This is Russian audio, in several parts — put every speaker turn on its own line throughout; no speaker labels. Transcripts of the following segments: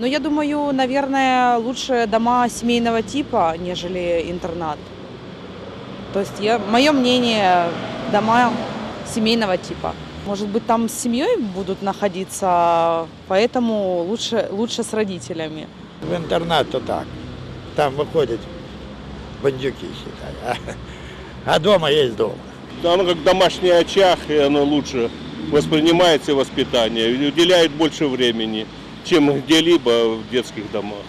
Но я думаю, наверное, лучше дома семейного типа, нежели интернат. То есть я, мое мнение, дома семейного типа. Может быть, там с семьей будут находиться, поэтому лучше, лучше с родителями.
В интернат то так. Там выходят бандюки, считай. А, а дома есть дома.
Оно как домашний очаг, и оно лучше воспринимается воспитание, уделяет больше времени, чем где-либо в детских домах.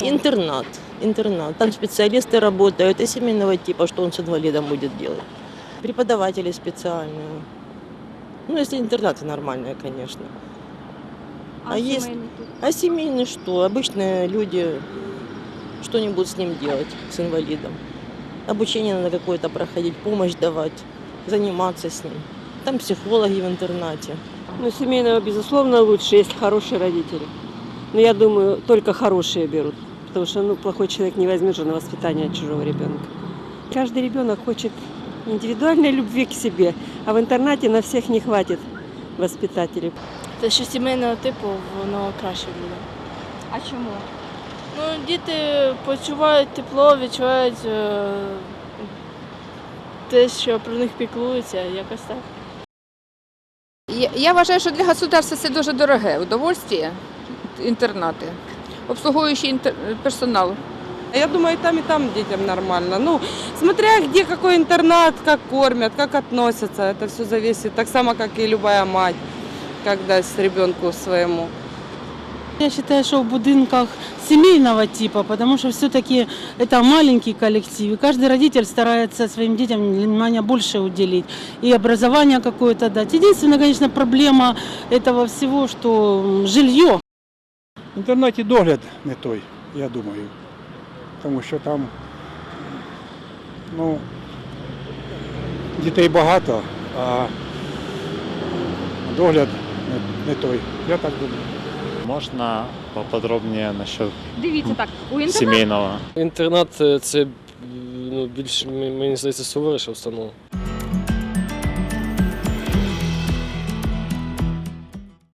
Интернат. Интернат. Там специалисты работают и семейного типа, что он с инвалидом будет делать. Преподаватели специальные. Ну, если интернаты нормальные, конечно. А есть-
сімейний тут?
А семейный что? Обычные люди что-нибудь с ним делать, с инвалидом. Обучение надо какое-то проходить, помощь давать, заниматься с ним. Там психологи в интернате.
Ну, семейного, безусловно, лучше, если хорошие родители. Но я думаю, только хорошие берут. Потому что ну, плохой человек не возьмет же на воспитание чужого ребенка. Каждый ребенок хочет индивидуальной любви к себе, а в интернате на всех не хватит воспитателей.
Те, що сімейного типу, воно краще буде.
А чому?
Ну, діти почувають тепло, відчувають е, те, що про них піклуються, якось так.
Я, вважаю, що для государства це дуже дороге удовольствие, інтернати. Обслуговуючий персонал.
Я думаю, и там, и там детям нормально. Ну, смотря где какой интернат, как кормят, как относятся, это все зависит. Так само, как и любая мать, как даст ребенку своему.
Я считаю, что в будинках семейного типа, потому что все-таки это маленький коллектив. И каждый родитель старается своим детям внимание больше уделить. И образование какое-то дать. Единственная, конечно, проблема этого всего, что м, жилье.
В інтернаті догляд не той, я думаю. Тому що там ну, дітей багато, а догляд не, не той. Я так думаю.
Можно поподробнее насчет
Дивіться так, у інтернаті
семейного?
Інтернат е, це ну, більш м- мені здається суворіша установа.